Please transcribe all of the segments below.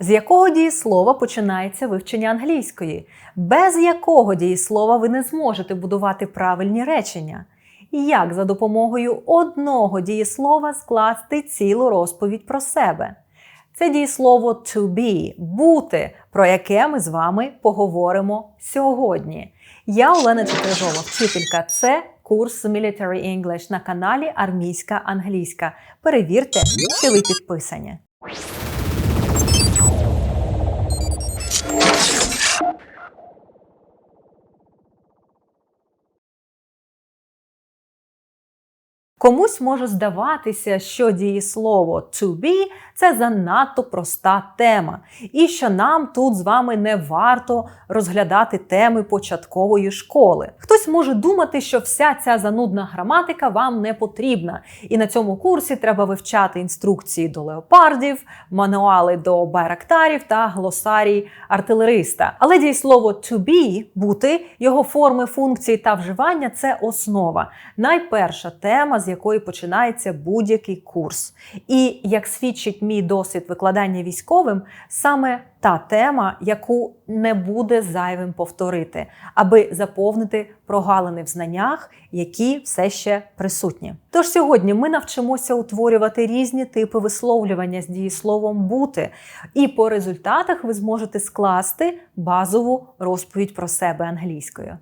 З якого дієслова починається вивчення англійської? Без якого дієслова ви не зможете будувати правильні речення? І Як за допомогою одного дієслова скласти цілу розповідь про себе? Це дієслово to be бути, про яке ми з вами поговоримо сьогодні. Я Олена Чеприжова, вчителька. Це курс Military English на каналі Армійська Англійська. Перевірте, що ви підписані. Комусь може здаватися, що дієслово to be це занадто проста тема, і що нам тут з вами не варто розглядати теми початкової школи. Хтось може думати, що вся ця занудна граматика вам не потрібна, і на цьому курсі треба вивчати інструкції до леопардів, мануали до байрактарів та глосарій артилериста. Але дієслово to be бути, його форми, функції та вживання це основа. Найперша тема, з якої починається будь-який курс. І як свідчить мій досвід викладання військовим, саме та тема, яку не буде зайвим повторити, аби заповнити прогалини в знаннях, які все ще присутні. Тож сьогодні ми навчимося утворювати різні типи висловлювання з дієсловом бути, і по результатах ви зможете скласти базову розповідь про себе англійською.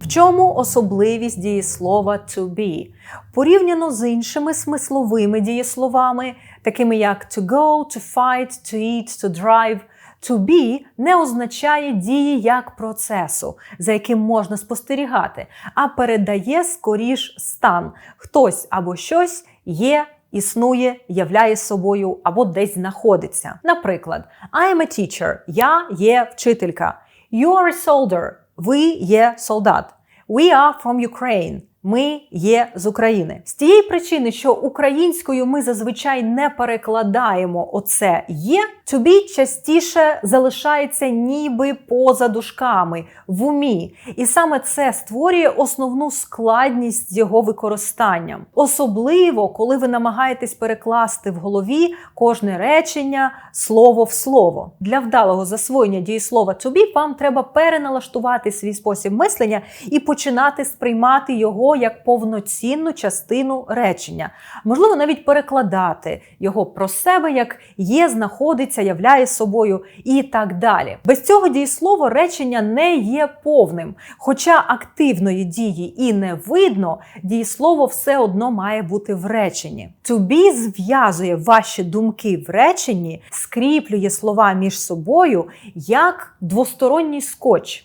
В чому особливість дієслова to be? Порівняно з іншими смисловими дієсловами, такими як to go, to fight, to eat, to drive, to be не означає дії як процесу, за яким можна спостерігати, а передає скоріш стан. Хтось або щось є. Існує, являє собою або десь знаходиться. Наприклад, I am a teacher. Я є вчителька. You are a soldier. Ви є солдат. We are from Ukraine. Ми є з України. З тієї причини, що українською ми зазвичай не перекладаємо оце є, to be частіше залишається ніби поза дужками, в умі. І саме це створює основну складність з його використанням. Особливо, коли ви намагаєтесь перекласти в голові кожне речення слово в слово. Для вдалого засвоєння дієслова to be вам треба переналаштувати свій спосіб мислення і починати сприймати його як повноцінну частину речення. Можливо, навіть перекладати його про себе як є, знаходиться, являє собою і так далі. Без цього дієслово речення не є повним. Хоча активної дії і не видно, дієслово все одно має бути в реченні. Be зв'язує ваші думки в реченні, скріплює слова між собою як двосторонній скотч.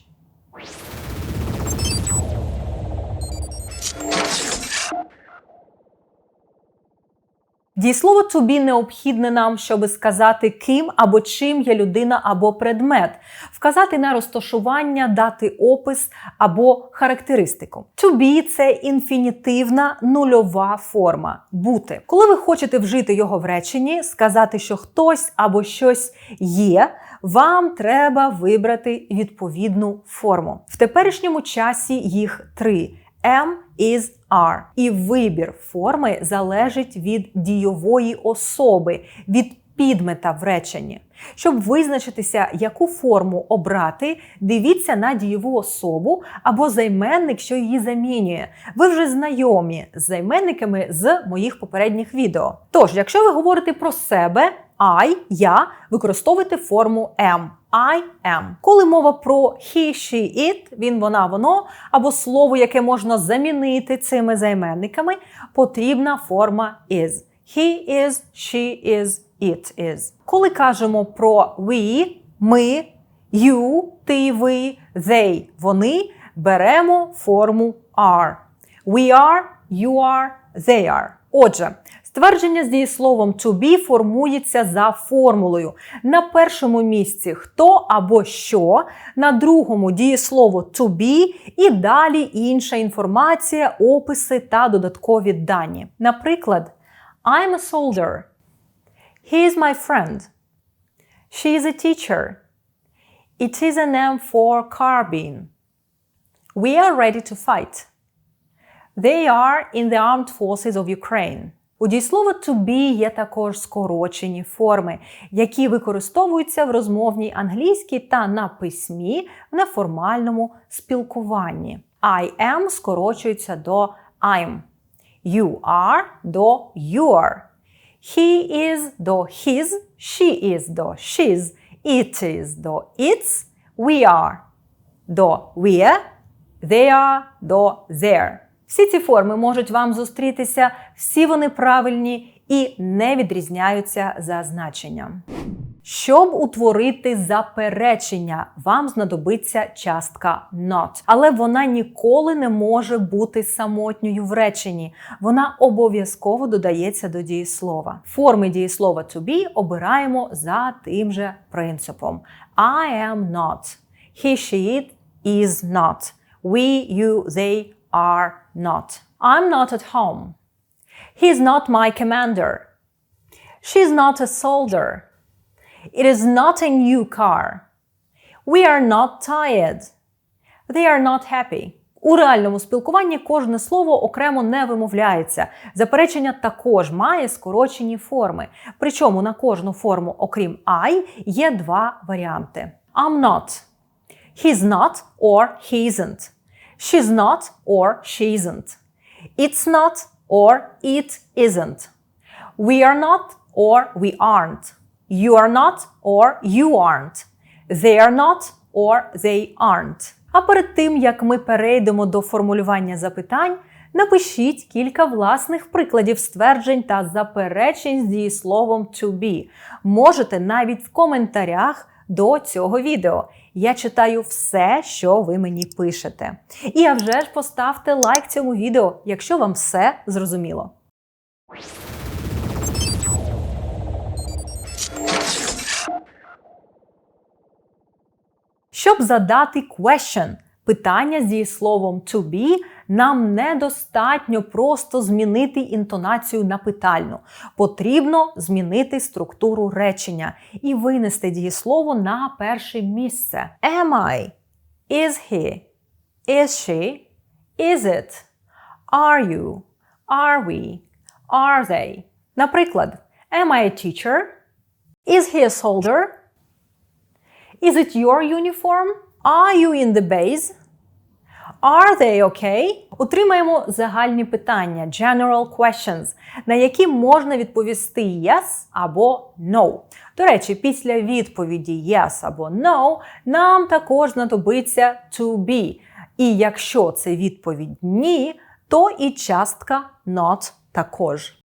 Дієслово to be необхідне нам, щоб сказати, ким або чим є людина або предмет, вказати на розташування, дати опис або характеристику. To be – це інфінітивна нульова форма бути. Коли ви хочете вжити його в реченні, сказати, що хтось або щось є. Вам треба вибрати відповідну форму. В теперішньому часі їх три: am, is, are. І вибір форми залежить від дійової особи, від підмета в реченні. Щоб визначитися, яку форму обрати, дивіться на дієву особу або займенник, що її замінює. Ви вже знайомі з займенниками з моїх попередніх відео. Тож, якщо ви говорите про себе, I, я, використовуйте форму am. I am. Коли мова про he, she, it, він, вона, воно, або слово, яке можна замінити цими займенниками, потрібна форма is. He is, she is, it is. Коли кажемо про we, ми, you, ти, ви, they, вони, беремо форму are. We are, you are, they are. Отже, Ствердження з дієсловом to be формується за формулою. На першому місці хто або що, на другому дієслово to be і далі інша інформація, описи та додаткові дані. Наприклад, I'm a soldier. He is my friend. She is a teacher. It is an M4 carbine. We are ready to fight. They are in the armed forces of Ukraine. У дієслова to be є також скорочені форми, які використовуються в розмовній англійській та на письмі в неформальному спілкуванні. I am скорочується до I'm. You are до your. He is до his, she is до she's, it is до its, we are до we're, they are до their. Всі ці форми можуть вам зустрітися, всі вони правильні і не відрізняються за значенням. Щоб утворити заперечення, вам знадобиться частка not. Але вона ніколи не може бути самотньою в реченні. Вона обов'язково додається до дієслова. Форми дієслова to be обираємо за тим же принципом: I am not. He, she, it is not. We, you, they are not. I'm not at home. He's not my commander. She's not a soldier. It is not a new car. We are not tired. They are not happy. У реальному спілкуванні кожне слово окремо не вимовляється. Заперечення також має скорочені форми. Причому на кожну форму, окрім I, є два варіанти: I'm not. He's not or he isn't. She's not or she isn't. It's not or it isn't. We are not or we aren't. You are not or you aren't. They are not or they aren't. А перед тим, як ми перейдемо до формулювання запитань, напишіть кілька власних прикладів стверджень та заперечень з дієсловом to be. Можете навіть в коментарях до цього відео. Я читаю все, що ви мені пишете. І а вже ж поставте лайк цьому відео, якщо вам все зрозуміло. Щоб задати question, питання з дієсловом to be, нам недостатньо просто змінити інтонацію на питальну. Потрібно змінити структуру речення і винести дієслово на перше місце. Am I? Is he? Is she? Is it? Are you? Are we? Are they? Наприклад, Am I a teacher? Is he a soldier? Is it your uniform? Are you in the base? Are they okay? Отримаємо загальні питання general questions, на які можна відповісти yes або no. До речі, після відповіді yes або no нам також знадобиться to be. І якщо це відповідь ні, то і частка not також.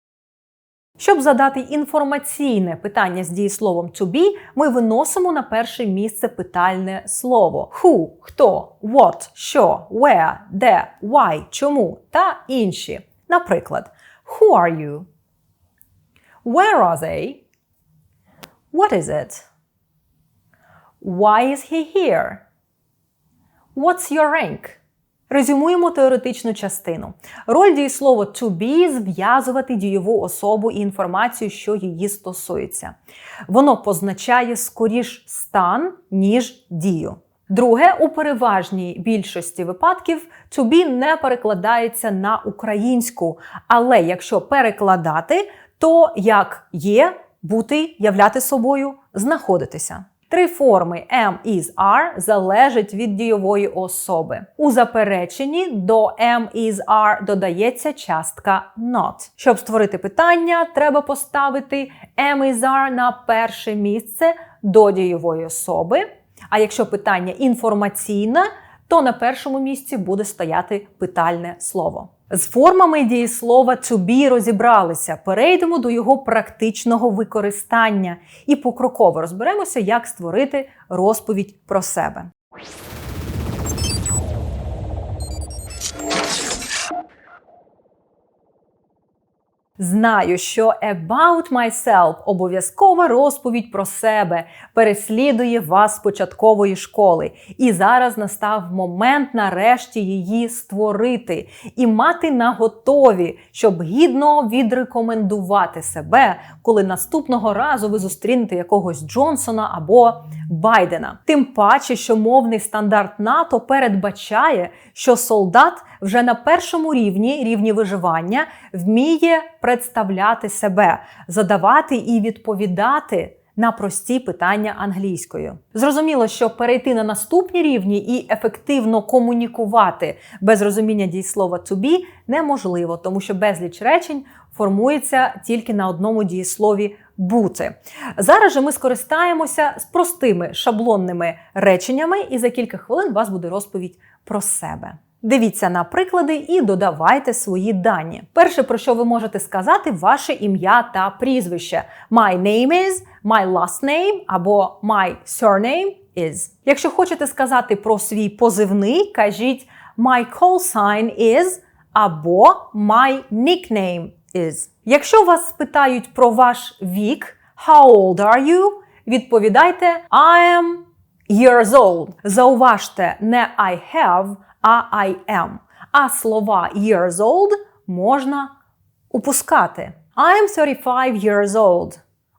Щоб задати інформаційне питання з дієсловом to be, ми виносимо на перше місце питальне слово who, хто, what, що, where, де, why, чому та інші. Наприклад, Who are you? Where are they? What is it? Why is he here? What's your rank? Резюмуємо теоретичну частину. Роль дієслова to be зв'язувати дієву особу і інформацію, що її стосується. Воно позначає скоріш стан, ніж дію. Друге, у переважній більшості випадків to be не перекладається на українську, але якщо перекладати, то як є бути, являти собою, знаходитися. Три форми am, is, are залежать від дійової особи. У запереченні до am, is, are додається частка not. Щоб створити питання, треба поставити am, is, are на перше місце до дійової особи. А якщо питання інформаційне, то на першому місці буде стояти питальне слово. З формами дієслова to be розібралися. Перейдемо до його практичного використання і покроково розберемося, як створити розповідь про себе. Знаю, що about myself обов'язкова розповідь про себе переслідує вас з початкової школи. І зараз настав момент нарешті її створити і мати на готові, щоб гідно відрекомендувати себе, коли наступного разу ви зустрінете якогось Джонсона або Байдена. Тим паче, що мовний стандарт НАТО передбачає, що солдат вже на першому рівні рівні виживання вміє представляти себе, задавати і відповідати на прості питання англійською. Зрозуміло, що перейти на наступні рівні і ефективно комунікувати без розуміння дієслова to be неможливо, тому що безліч речень формується тільки на одному дієслові бути. Зараз же ми скористаємося з простими шаблонними реченнями, і за кілька хвилин вас буде розповідь про себе. Дивіться на приклади і додавайте свої дані. Перше, про що ви можете сказати, ваше ім'я та прізвище. My name is, my last name або my surname is. Якщо хочете сказати про свій позивний, кажіть my call sign is або my nickname is. Якщо вас спитають про ваш вік, how old are you? Відповідайте I am years old. Зауважте не I have, а I am. А слова years old можна упускати. I am 35 years old.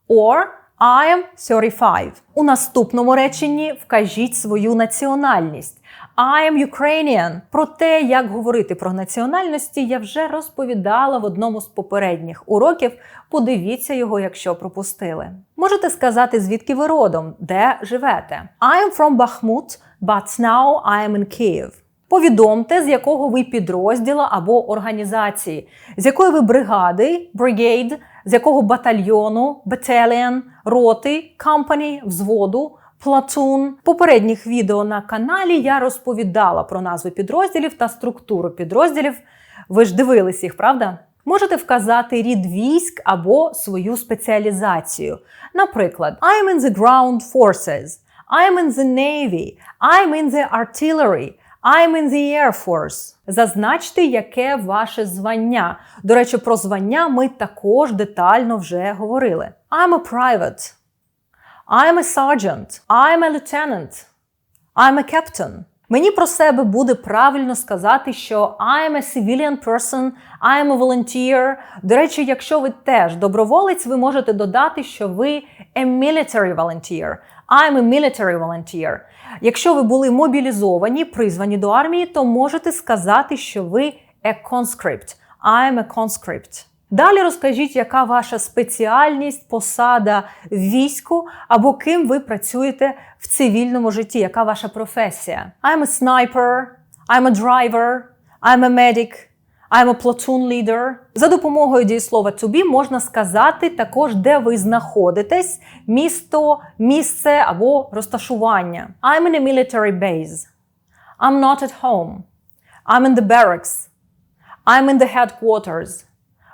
Or I am 35. У наступному реченні вкажіть свою національність. I am Ukrainian. Про те, як говорити про національності, я вже розповідала в одному з попередніх уроків. Подивіться його, якщо пропустили. Можете сказати, звідки ви родом, де живете. I am from Bakhmut, but now I am in Kyiv. Повідомте, з якого ви підрозділа або організації, з якої ви бригади, brigade, з якого батальйону, battalion, роти, company, взводу, платун. Попередніх відео на каналі я розповідала про назви підрозділів та структуру підрозділів. Ви ж дивились їх, правда? Можете вказати рід військ або свою спеціалізацію. Наприклад, I'm in the ground forces, I'm in the navy, I'm in the artillery, I'm in the Air Force. Зазначте, яке ваше звання. До речі, про звання ми також детально вже говорили. I'm a private. I'm a sergeant. I'm a lieutenant. I'm a captain. Мені про себе буде правильно сказати, що I'm a civilian person, I'm a volunteer. До речі, якщо ви теж доброволець, ви можете додати, що ви a military volunteer. I'm a military volunteer. Якщо ви були мобілізовані, призвані до армії, то можете сказати, що ви a conscript. I'm a conscript. Далі розкажіть, яка ваша спеціальність, посада в війську або ким ви працюєте в цивільному житті, яка ваша професія. I'm a sniper, I'm a driver, I'm a medic, I'm a platoon leader. За допомогою дієслова to be можна сказати також, де ви знаходитесь, місто, місце або розташування. I'm in a military base. I'm not at home. I'm in the barracks. I'm in the headquarters.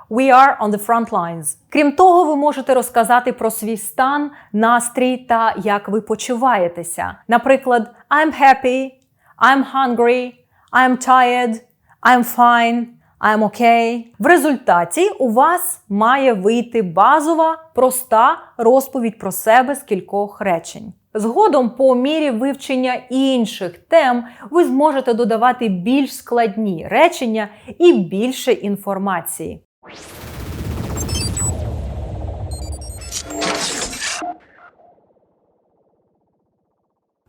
We are on the front lines. Крім того, ви можете розказати про свій стан, настрій та як ви почуваєтеся. Наприклад, I'm happy, I'm hungry, I'm tired, I'm fine, I'm okay. В результаті у вас має вийти базова, проста розповідь про себе з кількох речень. Згодом, по мірі вивчення інших тем, ви зможете додавати більш складні речення і більше інформації.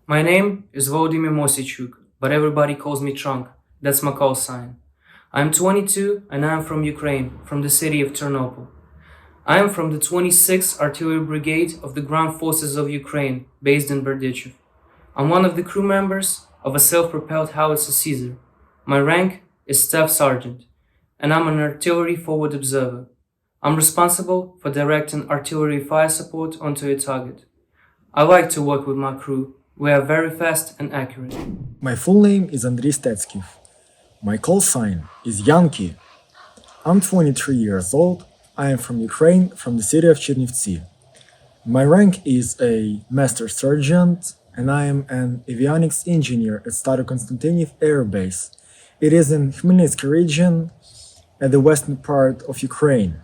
My name is Volodymyr Mosichuk, but everybody calls me Trunk. That's my call sign. I'm 22 and I am from Ukraine, from the city of Chernobyl. I am from the 26th Artillery Brigade of the Ground Forces of Ukraine, based in Berdychev. I'm one of the crew members of a self-propelled howitzer Caesar. My rank is Staff Sergeant, and I'm an artillery forward observer. I'm responsible for directing artillery fire support onto a target. I like to work with my crew. We are very fast and accurate. My full name is Andriy Stetsky. My call sign is Yankee. I'm 23 years old. I am from Ukraine, from the city of Chernivtsi. My rank is a Master Sergeant, and I am an avionics engineer at Staro Konstantinov Air Base. It is in Khmelnytsky region at the western part of Ukraine.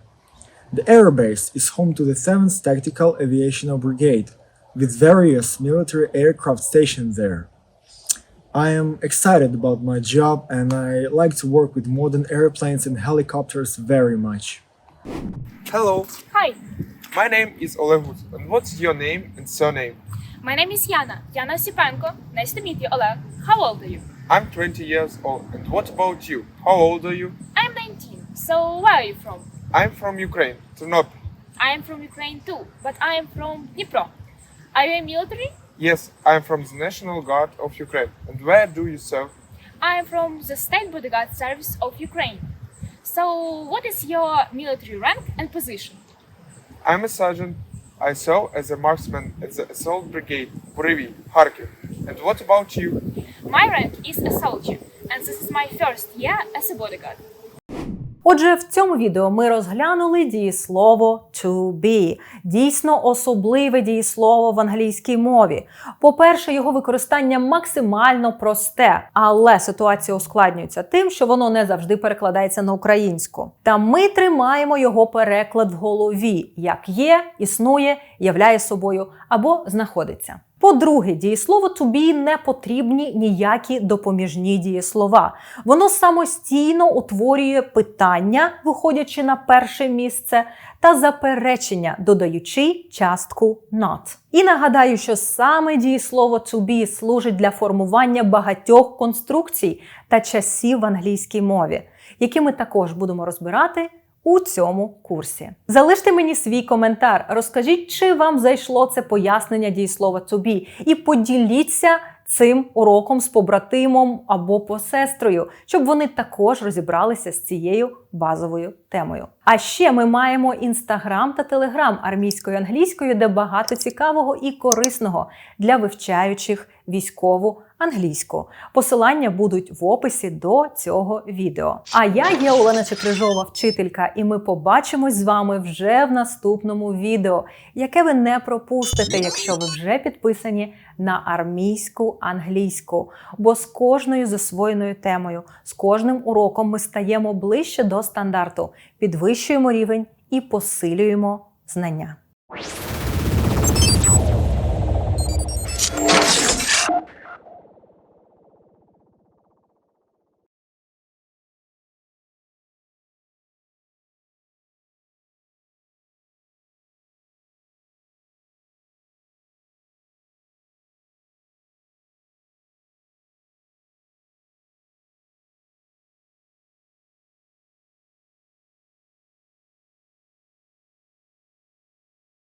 The air base is home to the 7th Tactical Aviational Brigade, with various military aircraft stationed there. I am excited about my job and I like to work with modern airplanes and helicopters very much. Hello, Hi, my name is Olegut. And what's your name and surname? My name is Yana. Yana Osipenko. Nice to meet you, Oleg. How old are you? I'm 20 years old. And what about you? How old are you? I'm 19. So where are you from? I'm from Ukraine, Ternopil. I am from Ukraine too, but I am from Dnipro. Are you a military? Yes, I'm from the National Guard of Ukraine. And where do you serve? I am from the State Bodyguard Service of Ukraine. So what is your military rank and position? I'm a sergeant. I serve as a marksman at the Assault Brigade, Burevi, Kharkiv. And what about you? My rank is a soldier, and this is my first year as a bodyguard. Отже, в цьому відео ми розглянули дієслово to be. Дійсно особливе дієслово в англійській мові. По-перше, його використання максимально просте, але ситуація ускладнюється тим, що воно не завжди перекладається на українську. Та ми тримаємо його переклад в голові, як є, існує, являє собою або знаходиться. По-друге, дієслово be не потрібні ніякі допоміжні дієслова. Воно самостійно утворює питання, виходячи на перше місце, та заперечення, додаючи частку not. І нагадаю, що саме дієслово to служить для формування багатьох конструкцій та часів в англійській мові, які ми також будемо розбирати у цьому курсі. Залиште мені свій коментар, розкажіть, чи вам зайшло це пояснення дієслова to be, і поділіться цим уроком з побратимом або посестрою, щоб вони також розібралися з цією базовою темою. А ще ми маємо інстаграм та телеграм армійською англійською, де багато цікавого і корисного для вивчаючих військову англійську. Посилання будуть в описі до цього відео. А я є Олена Чекрижова, вчителька, і ми побачимось з вами вже в наступному відео, яке ви не пропустите, якщо ви вже підписані на армійську англійську. Бо з кожною засвоєною темою, з кожним уроком ми стаємо ближче до стандарту, підвищуємо рівень і посилюємо знання.